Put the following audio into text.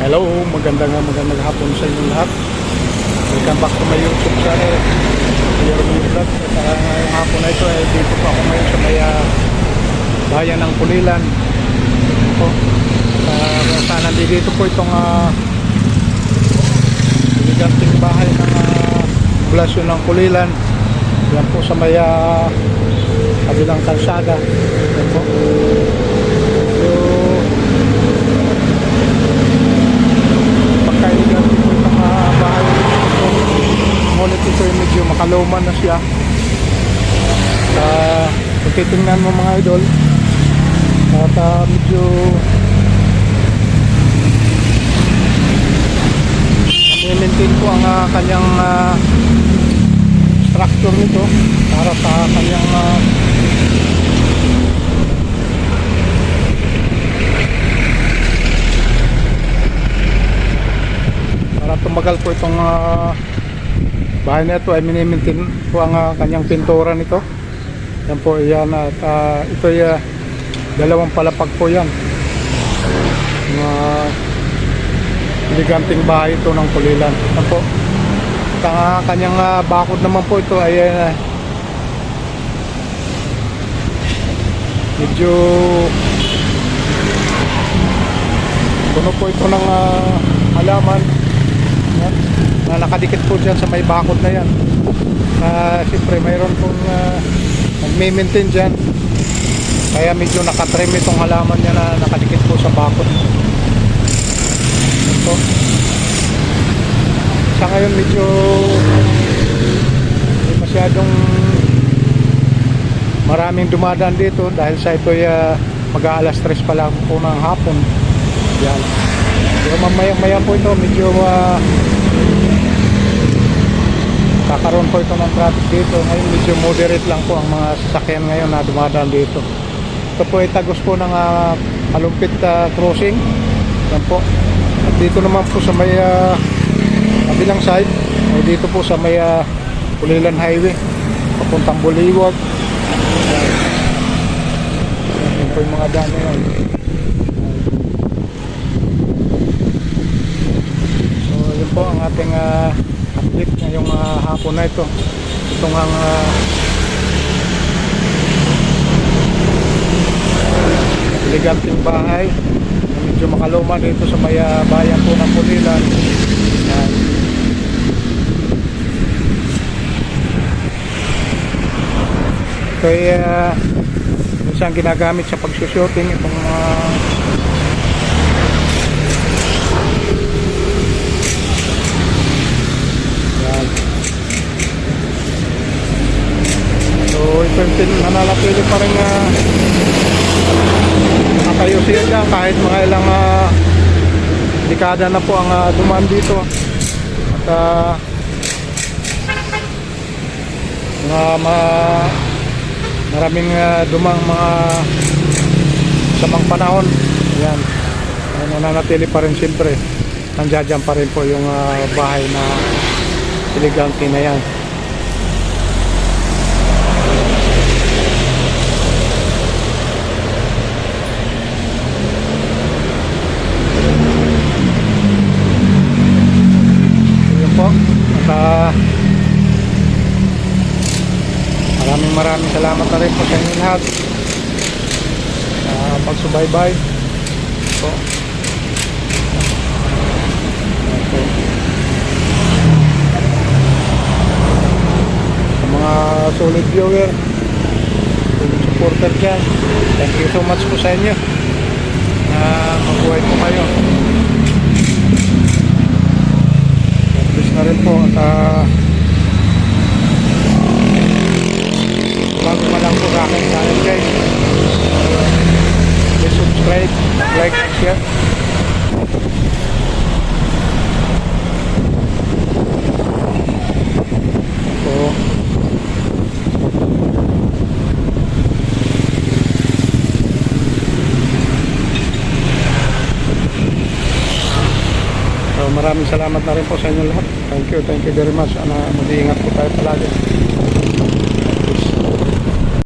Hello, magandang magandang hapon sa inyo lahat. Welcome back to my YouTube channel. Jeremy Vlog. At uh, ngayong hapon na ito ay dito po ako ngayon sa may ah, bayan ng Pulilan. Ito. Uh, kung saan nandito po itong uh, giganting bahay ng uh, ng Pulilan. Yan po sa may uh, kabilang kalsada. Yan po. So, pagkailigan ko po itong uh, bahay ito. Ngunit ito ay medyo makaluma na siya. Uh, kung titingnan mo mga idol, at uh, medyo i-maintain ko ang uh, kanyang uh, structure nito para sa kanyang uh, para tumagal po itong ah, bahay na ito ay minimintin po ang ah, kanyang pintura nito. Yan po yan at ah, ito ay ah, dalawang palapag po yan. Mga eleganting bahay ito ng kulilan. Yan po. At ang ah, kanyang ah, bakod naman po ito ay ah, medyo puno po ito ng ah, halaman. Yan. Na nakadikit po dyan sa may bakod na yan. Na siyempre mayroon pong uh, nagme-maintain dyan. Kaya medyo nakatrim itong halaman niya na nakadikit po sa bakod. Ito. Sa ngayon medyo hindi masyadong maraming dumadaan dito dahil sa ito uh, mag-aalas 3 pa lang po ng hapon. Yan. Pero mamaya maya po ito medyo uh, kakaroon po ito ng traffic dito. Ngayon medyo moderate lang po ang mga sasakyan ngayon na dumadaan dito. Ito po ay tagos po ng uh, Kalumpit uh, crossing. Yan po. At dito naman po sa may uh, side, ay dito po sa may uh, Pulilan Highway, papuntang Buliwag. Yan. Po yung mga daan na yun po ang ating uh, update ngayong uh, hapon na ito. Itong ang uh, eleganting bahay na medyo makaluma dito sa may uh, bayan po ng Pulilan. Yan. Ay uh, minsan ginagamit sa pagsushooting itong uh, Yan. So, ito yung tin- nananatili pa rin uh, nakatayo siya dyan kahit mga ilang uh, dekada na po ang uh, dumaan dito. At uh, mga ma, maraming uh, dumang mga samang panahon. Yan. Ay, nananatili pa rin siyempre. Nandiyan pa rin po yung uh, bahay na elegante na yan. Yun po. At ah, maraming maraming salamat na rin po sa inyo lahat. Sa pagsubaybay. Po. Yan po. sa mga solid viewer solid supporter dyan thank you so much po sa inyo na mabuhay po kayo God bless na rin po at uh, bago pa lang po sa akin channel guys please subscribe like share So maraming salamat na rin po sa inyo lahat. Thank you, thank you very much. Ana, mag-iingat po tayo palagi.